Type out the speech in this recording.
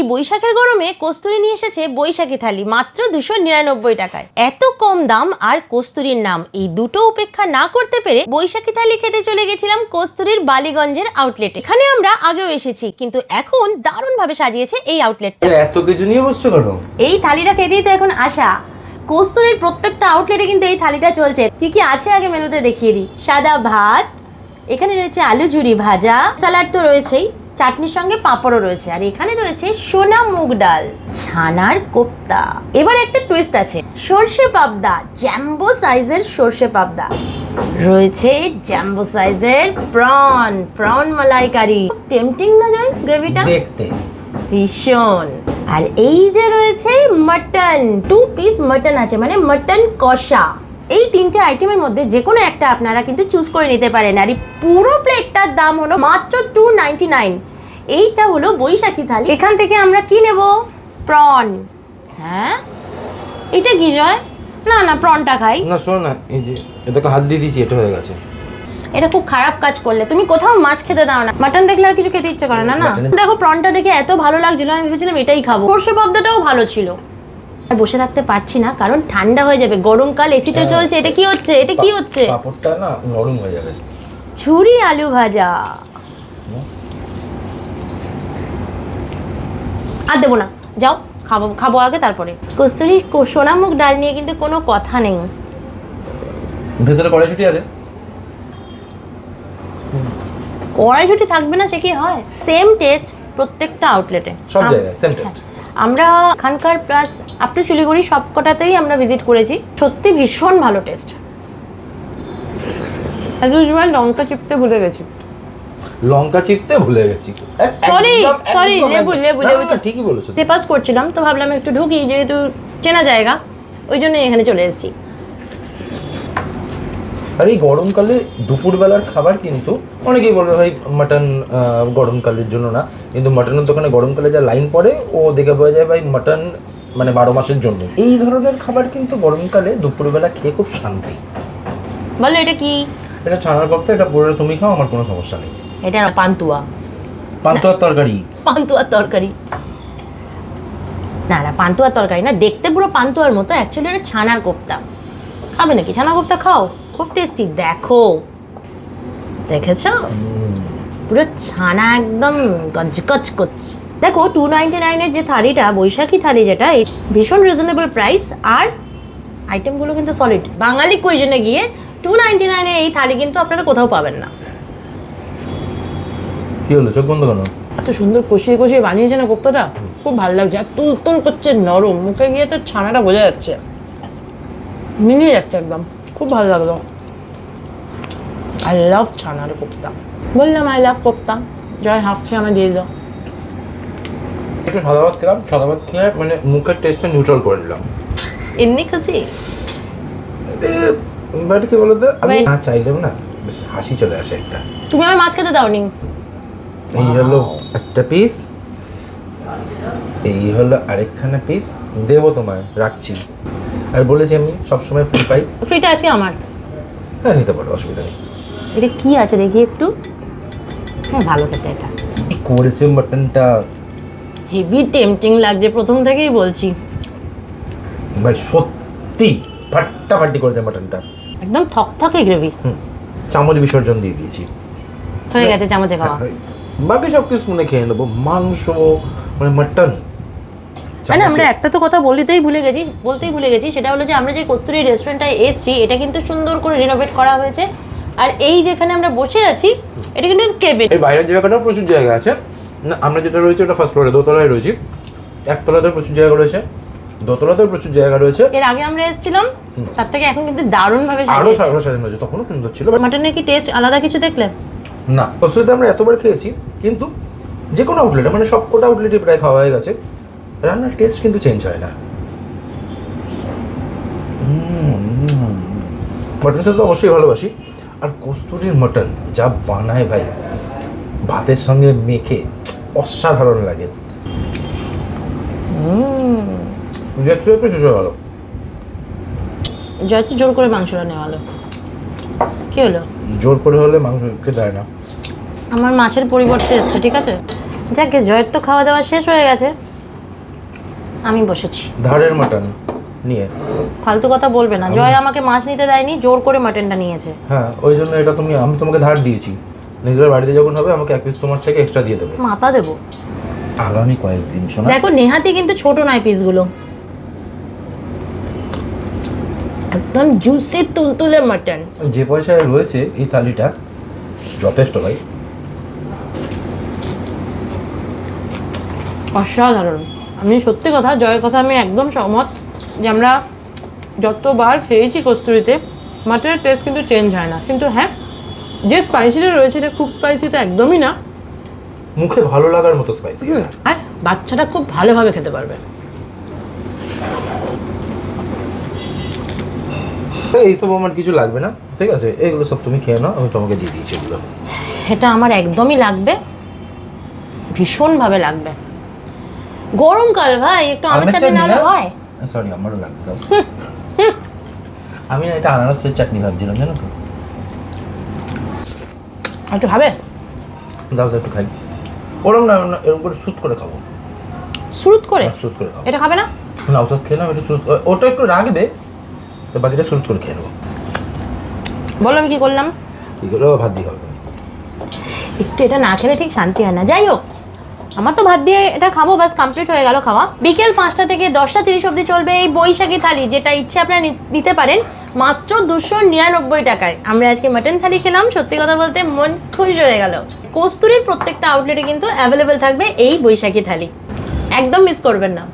এই বৈশাখের গরমে কস্তুরি নিয়ে এসেছে বৈশাখী থালি মাত্র দুশো নিরানব্বই টাকায়। এত কম দাম আর কস্তুরির নাম এই দুটো উপেক্ষা না করতে পেরে বৈশাখী থালি খেতে চলে গেছিলাম কস্তুরির বালিগঞ্জের আউটলেট এখানে আমরা আগেও এসেছি কিন্তু এখন দারুণ ভাবে সাজিয়েছে এই আউটলেট এত কিছু নিয়ে বসছো কেন? এই থালিটা খেতেই তো এখন আসা কস্তুরির প্রত্যেকটা আউটলেটে কিন্তু এই থালিটা চলছে। কি কি আছে আগে মেনুতে দেখিয়ে দিই। সাদা ভাত এখানে রয়েছে আলু ঝুরি ভাজা স্যালাড তো রয়েছেই। চাটনির সঙ্গে পাঁপড়ও রয়েছে আর এখানে রয়েছে সোনা মুগ ডাল ছানার কোপ্তা। এবার একটা টুইস্ট আছে সর্ষে পাবদা জ্যাম্বো সাইজের সর্ষে পাবদা। রয়েছে জ্যাম্বো সাইজের প্রন প্রন মালাইকারি। টেম্পটিং না যায় গ্রেভিটা দেখতে। ভীষণ। আর এই যে রয়েছে মাটন টু পিস মাটন আছে মানে মাটন কষা। এই তিনটে আইটেমের মধ্যে যে কোনো একটা আপনারা কিন্তু চুজ করে নিতে পারেন। আর এই পুরো প্লেটটার দাম হলো মাত্র টু নাইনটি নাইন এইটা হলো বৈশাখী থালি। এখান থেকে আমরা কি নেব? প্রন হ্যাঁ? এটা কি জয়? না না প্রনটা খাই। না শোনো না এই যে এটাকে হাত দিয়ে দিয়েছি এটা হয়ে গেছে। এটা খুব খারাপ কাজ করলে। তুমি কোথাও মাছ খেতে দাও না। মাটন দেখলে আর কিছু খেতে ইচ্ছে করে না না? দেখো প্রনটা দেখে এত ভালো লাগছিল আমি ভেবেছিলাম এটাই খাব। সর্ষে পাবদাটাও ভালো ছিল। আর বসে থাকতে পারছি না কারণ ঠান্ডা হয়ে যাবে গরমকাল এসিতে হ্যাঁ। চলছে এটা কি হচ্ছে এটা কি হচ্ছে? পাপড়টা না নরম হয়ে যাবে। ঝুরি আলু ভাজা। আর দেবো না যাও খাব খাব আগে তারপরে। কস্তুরি সোনামুখ ডাল নিয়ে কিন্তু কোনো কথা নেই। ভেতরে কড়াইশুটি আছে? কড়াইশুটি থাকবে না সে কি হয়? সেম টেস্ট প্রত্যেকটা আউটলেটে সব জায়গায় সেম টেস্ট আমরা এখানকার প্লাস আপ টু শিলিগুড়ি সব কটাতেই আমরা ভিজিট করেছি। সত্যি ভীষণ ভালো টেস্ট অ্যাজ ইউজুয়াল লঙ্কা চিপতে ভুলে গেছি। লঙ্কা চিপতে ভুলে গেছি সরি সরি লেবু, লেবু, লেবু। ঠিকই বলেছ পেপাস করছিলাম তো ভাবলাম একটু ঢুকি যেহেতু চেনা জায়গা ওই জন্য এখানে চলে এসেছি। আর এই গরমকালে দুপুরবেলার খাবার কিন্তু অনেকেই বলবে ভাই মাটন গরমকালের জন্য না। কিন্তু মাটনের দোকানে গরমকালে যা লাইন পড়ে ও দেখে পাওয়া যায় ভাই মাটন মানে বারো মাসের জন্য। এই ধরনের খাবার কিন্তু গরমকালে দুপুরবেলা খেয়ে খুব শান্তি। বলো এটা কি? এটা ছানার কপ্তা এটা পরে তুমি খাও আমার কোনো সমস্যা নেই। এটা পান্তুয়া। পান্তুয়ার তরকারি। পান্তুয়ার তরকারি। না না পান্তুয়ার তরকারি না দেখতে পুরো পান্তুয়ার মতো অ্যাকচুয়ালি এটা ছানার কোপ্তা। খাবে নাকি? ছানার কোপ্তা খাও? খুব টেস্টি দেখো। দেখেছ? পুরো ছানা একদম গজগজ করছে। দেখো টু নাইনটি নাইনের যে থালিটা বৈশাখী থালি যেটা ভীষণ রিজনেবল প্রাইস আর আইটেমগুলো কিন্তু সলিড বাঙালি কুইজনে গিয়ে টু নাইনটি নাইনের এই থালি কিন্তু আপনারা কোথাও পাবেন না। কি হলো? চোখ বন্ধ কেন? এত সুন্দর কষিয়ে কষিয়ে বানিয়েছে না কোপ্তাটা? খুব ভালো লাগছে। আর তুল তুল করছে নরম। মুখে গিয়ে তো ছানাটা বোঝা যাচ্ছে। মিলিয়ে যাচ্ছে একদম। খুব ভালো লাগল। আই লাভ ছানার কোপ্তা বললাম I love kofta Joy half খেয়ে আমি দিয়ে দাও। একটু সাদা ভাত খেলাম সাদা ভাত খেয়ে মানে মুখের টেস্টটা নিউট্রাল করে নিলাম। এমনি খুশি? বাট কি বলতো আমি. না চাইলেও না বেশ হাসি চলে আসে একটা। তুমি আমার মাছ খেতে দাওনি? এই হলো একটা পিস এই হলো আরেকখানা পিস দেবো তোমায় রাখছি। আর বলেছি আমি সবসময় ফ্রি পাই। ফ্রিটা আছে আমার। হ্যাঁ নিতে পারো অসুবিধা নেই। এটা কি আছে দেখি একটু? হ্যাঁ ভালো খেতে এটা। করেছে মাটনটা হেভি টেম্পটিং লাগছে প্রথম থেকেই বলছি। ভাই সত্যি ফাটাফাটি করেছে মাটনটা একদম থকথকে গ্রেভি চামচ বিসর্জন দিয়ে দিয়েছি। হয়ে গেছে চামচে খাওয়া। হ্যাঁ, বাকি সব কিছু মনে খেয়ে নেব। মাংস মানে মাটন। মানে আমরা একটা তো কথা বলতেই ভুলে গেছি বলতেই ভুলে গেছি সেটা হলো যে আমরা যে কস্তুরি রেস্টুরেন্টটায় এসেছি এটা কিন্তু সুন্দর করে রিনোভেট করা হয়েছে। আর এই যেখানে আমরা বসে আছি এটা কিন্তু কেবিন এই বাইরের জায়গাটাও প্রচুর জায়গা আছে। না আমরা যেটা রয়েছে ওটা ফার্স্ট ফ্লোরে দোতলায় রয়েছি। একতলাতেও প্রচুর জায়গা রয়েছে দোতলাতেও প্রচুর জায়গা রয়েছে। এর আগে আমরা এসেছিলাম তার থেকে এখন কিন্তু দারুণ ভাবে আরও আরও সাজানো হয়েছে তখনও সুন্দর ছিল মাটনের কি টেস্ট আলাদা কিছু দেখলে? না কস্তুরিতে আমরা এতবার খেয়েছি কিন্তু যে কোনো আউটলেটে মানে সব কটা আউটলেটে প্রায় খাওয়া হয়ে গেছে রান্নার টেস্ট কিন্তু চেঞ্জ হয় না। মটন খেতে তো অবশ্যই ভালোবাসি। আর কস্তুরির মটন যা বানায় ভাই ভাতের সঙ্গে মেখে অসাধারণ লাগে। একটু একটু শেষ হয়ে গেলো। জোর করে মাংসটা নেওয়া হলো। কি হলো? জোর করে হলে মাংস খেতে হয় না। আমার মাছের পরিবর্তে এসছে ঠিক আছে? যাকে জয়ের তো খাওয়া দাওয়া শেষ হয়ে গেছে। আমি বসেছি। ধারের মাটন। নিয়ে। ফালতু কথা বলবে না। জয় আমাকে মাছ নিতে দেয়নি জোর করে মাটনটা নিয়েছে। হ্যাঁ ওই জন্য এটা তুমি আমি তোমাকে ধার দিয়েছি। নিজের বাড়িতে যখন হবে আমাকে এক পিস তোমার থেকে এক্সট্রা দিয়ে দেবে। মাথা দেবো। আগামী কয়েকদিন শোনা। দেখো নেহাতি কিন্তু ছোট নয় পিসগুলো একদম জুসি তুলতুলে মাটন যে পয়সায় রয়েছে এই থালিটা যথেষ্ট ভাই। অসাধারণ। আমি সত্যি কথা জয়ের কথা আমি একদম সহমত। যে আমরা যতবার খেয়েছি কস্তুরিতে মাটনের টেস্ট কিন্তু চেঞ্জ হয় না। কিন্তু হ্যাঁ যে স্পাইসিটা রয়েছে এটা খুব স্পাইসি তো একদমই না। মুখে ভালো লাগার মতো স্পাইসি আর বাচ্চাটা খুব ভালোভাবে খেতে পারবে। এইসব আমার কিছু লাগবে না ঠিক আছে? এগুলো সব তুমি খেয়ে নাও আমি তোমাকে দিয়ে দিয়েছি এগুলো। এটা আমার একদমই লাগবে। ভীষণভাবে লাগবে। গরমকাল ভাই একটু আমের চাটনি না? হয়। সরি আমারও দাও। আমি না এটা আনারসের চাটনি ভাবছিলাম জানো তো। একটু হবে দাও তো একটু খাই। ওরম না না, এরকম করে সুত করে খাব। স্রুত করে? হ্যাঁ, সুত করে খাব। এটা খাবে না? না ওসব খেয়ে নাও একটু সুত ওটা একটু রাখবে তো বাকিটা সুত করে খেয়ে নেব। বলো আমি কি করলাম? এগুলো ভাত দিয়ে খাব একটু এটা না খেলে ঠিক শান্তি হয় না। যাই হোক আমার তো ভাত দিয়ে এটা খাব বাস কমপ্লিট হয়ে গেল খাওয়া। বিকেল পাঁচটা থেকে দশটা তিরিশ অবধি চলবে এই বৈশাখী থালি, যেটা ইচ্ছে আপনারা নিতে পারেন, মাত্র দুশো নিরানব্বই টাকায়। আমরা আজকে মাটন থালি খেলাম, সত্যি কথা বলতে মন খুশি হয়ে গেল। কস্তুরির প্রত্যেকটা আউটলেটে কিন্তু অ্যাভেলেবেল থাকবে এই বৈশাখী থালি। একদম মিস করবেন না।